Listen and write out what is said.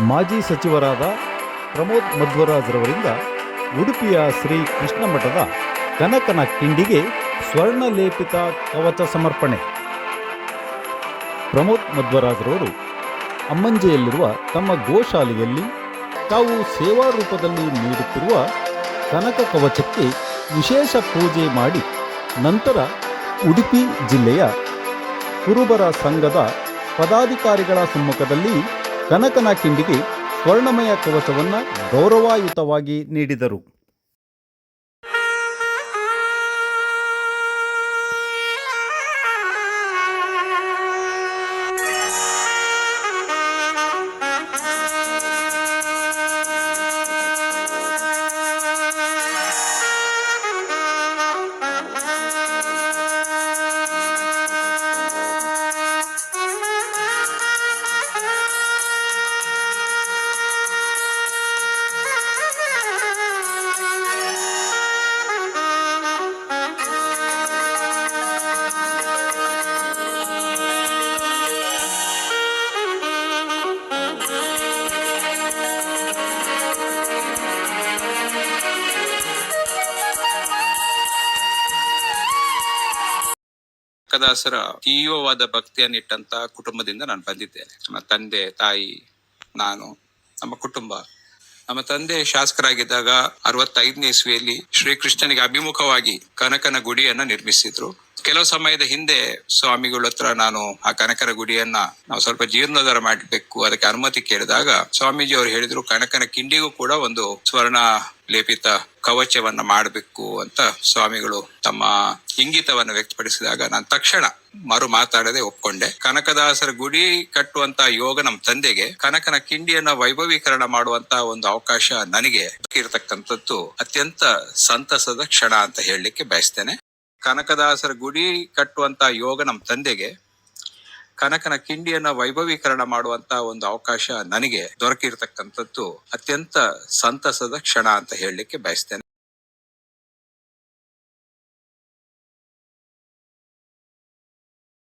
ಮಾಜಿ ಸಚಿವರಾದ ಪ್ರಮೋದ್ ಮಧ್ವರಾಜ್ರವರಿಂದ ಉಡುಪಿಯ ಶ್ರೀ ಕೃಷ್ಣ ಮಠದ ಕನಕನ ಕಿಂಡಿಗೆ ಸ್ವರ್ಣಲೇಪಿತ ಕವಚ ಸಮರ್ಪಣೆ. ಪ್ರಮೋದ್ ಮಧ್ವರಾಜ್ರವರು ಅಮ್ಮಂಜೆಯಲ್ಲಿರುವ ತಮ್ಮ ಗೋಶಾಲೆಯಲ್ಲಿ ತಾವು ಸೇವಾ ರೂಪದಲ್ಲಿ ನೀಡುತ್ತಿರುವ ಕನಕ ಕವಚಕ್ಕೆ ವಿಶೇಷ ಪೂಜೆ ಮಾಡಿ ನಂತರ ಉಡುಪಿ ಜಿಲ್ಲೆಯ ಕುರುಬರ ಸಂಘದ ಪದಾಧಿಕಾರಿಗಳ ಸಮ್ಮುಖದಲ್ಲಿ ಕನಕನ ಕಿಂಡಿಗೆ ಸ್ವರ್ಣಮಯ ಕವಚವನ್ನು ಗೌರವಾಯುತವಾಗಿ ನೀಡಿದರು. ಕನಕದಾಸರ ತೀವ್ರವಾದ ಭಕ್ತಿಯನ್ನಿಟ್ಟಂತ ಕುಟುಂಬದಿಂದ ನಾನು ಬಂದಿದ್ದೇನೆ. ನಮ್ಮ ತಂದೆ, ತಾಯಿ, ನಾನು, ನಮ್ಮ ಕುಟುಂಬ. ನಮ್ಮ ತಂದೆ ಶಾಸಕರಾಗಿದ್ದಾಗ ಅರವತ್ತೈದನೇ ಇಸ್ವಿಯಲ್ಲಿ ಶ್ರೀಕೃಷ್ಣನಿಗೆ ಅಭಿಮುಖವಾಗಿ ಕನಕನ ಗುಡಿಯನ್ನ ನಿರ್ಮಿಸಿದ್ರು. ಕೆಲವು ಸಮಯದ ಹಿಂದೆ ಸ್ವಾಮಿಗಳ ಹತ್ರ ನಾನು ಆ ಕನಕನ ಗುಡಿಯನ್ನ ನಾವು ಸ್ವಲ್ಪ ಜೀರ್ಣೋದ್ಧಾರ ಮಾಡಬೇಕು ಅದಕ್ಕೆ ಅನುಮತಿ ಕೇಳಿದಾಗ ಸ್ವಾಮೀಜಿ ಅವರು ಹೇಳಿದ್ರು ಕನಕನ ಕಿಂಡಿಗೂ ಕೂಡ ಒಂದು ಸ್ವರ್ಣ ಲೇಪಿತ ಕವಚವನ್ನ ಮಾಡಬೇಕು ಅಂತ ಸ್ವಾಮಿಗಳು ತಮ್ಮ ಇಂಗಿತವನ್ನು ವ್ಯಕ್ತಪಡಿಸಿದಾಗ ನಾನು ತಕ್ಷಣ ಮರು ಮಾತಾಡದೆ ಒಪ್ಕೊಂಡೆ. ಕನಕದಾಸರ ಗುಡಿ ಕಟ್ಟುವಂತ ಯೋಗ ನಮ್ಮ ತಂದೆಗೆ, ಕನಕನ ಕಿಂಡಿಯನ್ನ ವೈಭವೀಕರಣ ಮಾಡುವಂತ ಒಂದು ಅವಕಾಶ ನನಗೆ ಇರತಕ್ಕಂಥದ್ದು ಅತ್ಯಂತ ಸಂತಸದ ಕ್ಷಣ ಅಂತ ಹೇಳಲಿಕ್ಕೆ ಬಯಸ್ತೇನೆ. ಕನಕದಾಸರ ಗುಡಿ ಕಟ್ಟುವಂತ ಯೋಗ ನಮ್ಮ ತಂದೆಗೆ ಕನಕನ ಕಿಂಡಿಯನ್ನ ವೈಭವೀಕರಣ ಮಾಡುವಂತ ಒಂದು ಅವಕಾಶ ನನಗೆ ದೊರಕಿರ್ತಕ್ಕಂಥದ್ದು ಅತ್ಯಂತ ಸಂತಸದ ಕ್ಷಣ ಅಂತ ಹೇಳಲಿಕ್ಕೆ ಬಯಸ್ತೇನೆ.